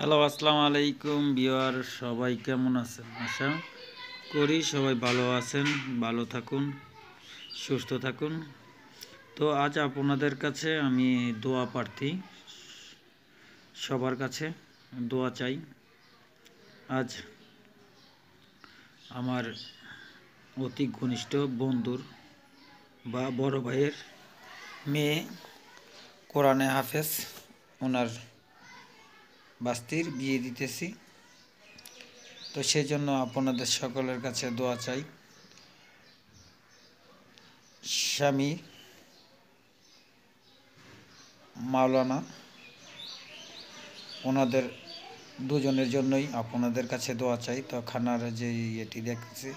Hello, আসসালামু আলাইকুম beware সবাই কেমন আছেন? আশা করি সবাই ভালো আছেন, ভালো থাকুন, সুস্থ থাকুন। তো আজ আপনাদের কাছে আমি দোয়া প্রার্থী, সবার কাছে দোয়া চাই। আজ আমার অতি ঘনিষ্ঠ বন্ধুর বা বড় ভাইয়ের মেয়ে কোরআনে হাফেজ, ওনার বাস্তির বিয়ে দিতেছি। তো সেজন্য আপনাদের সকলের কাছে দোয়া চাই। স্বামী, মাওলানা, ওনাদের দুজনের জন্যই আপনাদের কাছে দোয়া চাই। তো খানার যে এটি দেখছি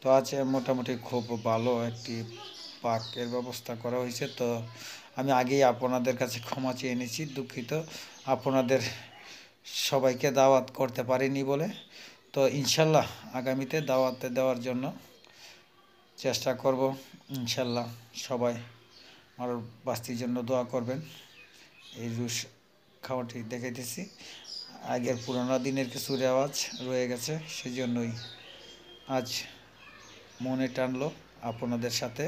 তো আছে মোটামুটি খুব ভালো একটি পাকের ব্যবস্থা করা হয়েছে। তো আমি আগেই আপনাদের কাছে ক্ষমা চেয়ে নিয়েছি দুঃখিত। আপনাদের সবাইকে দাওয়াত করতে পারিনি বলে। তো ইনশাল্লাহ আগামীতে দাওয়াতে দেওয়ার জন্য চেষ্টা করব। ইনশাল্লাহ সবাই আমার বাস্তির জন্য দোয়া করবেন। এই রুশ খাওয়াটি দেখাইতেছি। আগের পুরোনো দিনের কিছু রেওয়াজ রয়ে গেছে সেই জন্যই আজ মনে টানলো আপনাদের সাথে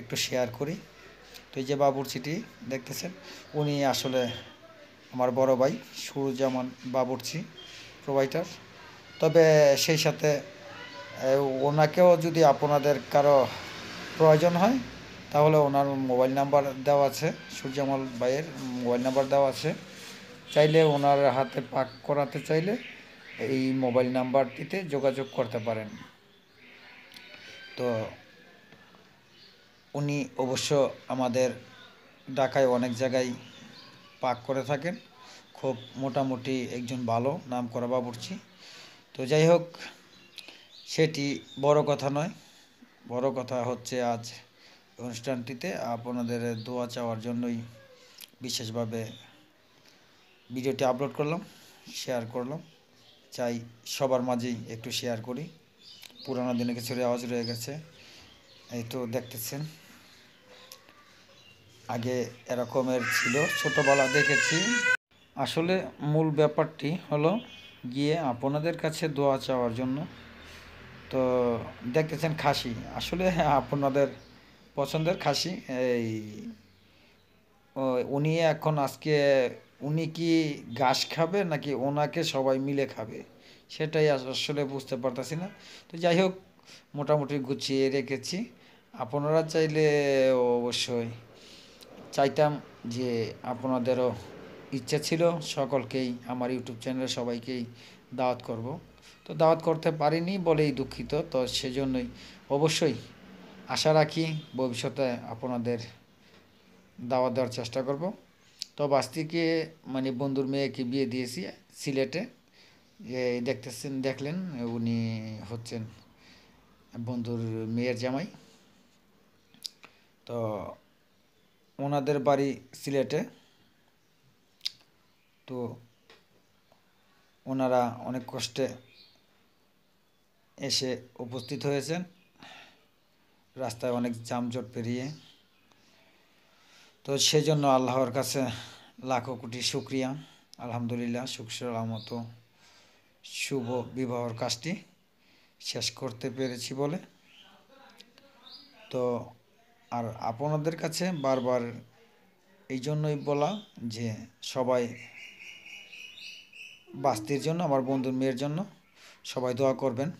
একটু শেয়ার করি। তো এই যে বাবুর চিঠি দেখতেছেন, উনি আসলে আমার বড় ভাই সুরুজ্জামান বাবুরচি প্রোভাইডার তবে সেই সাথে ওনাকেও যদি আপনাদের কারও প্রয়োজন হয়, তাহলে ওনার মোবাইল নাম্বার দেওয়া আছে সূর্যমল ভাইয়ের মোবাইল নাম্বার দেওয়া আছে। চাইলে ওনার হাতে পাক করাতে চাইলে এই মোবাইল নাম্বারটিতে যোগাযোগ করতে পারেন। তো উনি অবশ্য আমাদের ঢাকায় অনেক জায়গায় পাক করে থাকেন। খুব মোটামুটি একজন ভালো নাম করা বাবুর্চি। তো যাই হোক, সেটি বড় কথা নয়। বড় কথা হচ্ছে আজ অনুষ্ঠানটিতে আপনাদের দোয়া চাওয়ার জন্যই বিশেষভাবে ভিডিওটি আপলোড করলাম, শেয়ার করলাম। চাই সবার মাঝেই একটু শেয়ার করি। পুরানো দিনে কিছু রেওয়াজ রয়ে গেছে। এই তো দেখতেছেন। আগে এরকমের ছিল, ছোটোবেলা দেখেছি। আসলে মূল ব্যাপারটি হলো গিয়ে আপনাদের কাছে দোয়া চাওয়ার জন্য। তো দেখতেছেন খাসি। আসলে আপনাদের পছন্দের খাসি। এই উনি এখন আজকে উনি কি ঘাস খাবে নাকি ওনাকে সবাই মিলে খাবে? সেটাই আসলে বুঝতে পারতাছি না। তো যাই হোক, মোটামুটি গুছিয়ে রেখেছি। আপনারা চাইলে অবশ্যই চাইতাম যে আপনাদেরও ইচ্ছা ছিল, সকলকেই, আমার ইউটিউব চ্যানেলে সবাইকেই দাওয়াত করব। তো দাওয়াত করতে পারিনি বলেই দুঃখিত, তো সেজন্যই অবশ্যই আশা রাখি ভবিষ্যতে আপনাদের দাওয়াত দেওয়ার চেষ্টা করব। তো বাস্তিকে মানে বন্ধুর মেয়েকে বিয়ে দিয়েছি সিলেটে। দেখতেছেন, দেখলেন, উনি হচ্ছেন বন্ধুর মেয়ের জামাই। তো ওনাদের বাড়ি সিলেটে। তো ওনারা অনেক কষ্টে এসে উপস্থিত হয়েছেন। রাস্তায় অনেক যানজট পেরিয়ে। তো সেজন্য আল্লাহর কাছে লাখো কোটি শুক্রিয়া। আলহামদুলিল্লাহ সুখসর মতো শুভ বিবাহর কাজটি শেষ করতে পেরেছি বলে। তো আর আপনাদের কাছে বারবার এই জন্যই বলা যে সবাই বাস্তির জন্য, আমার বন্ধুর মেয়ের জন্য সবাই দোয়া করবেন।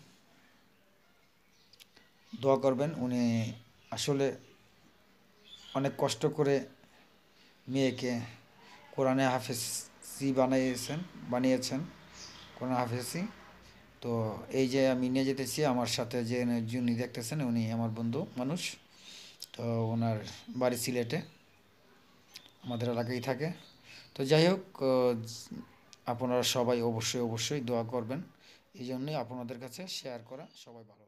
দোয়া করবেন, উনি আসলে অনেক কষ্ট করে মেয়েকে কোরআনে হাফেজি বানিয়েছেন বানিয়েছেন, কোরআন হাফেজি। তো এই যে আমি নিয়ে যেতেছি, আমার সাথে যে যিনি দেখতেছেন, উনি আমার বন্ধু মানুষ। তো ওনার বাড়ি সিলেটে, আমাদের এলাকায় থাকে। তো যাই হোক আপনারা সবাই অবশ্যই অবশ্যই দোয়া করবেন। এই জন্যই আপনাদের কাছে শেয়ার করা সবাই ভালো।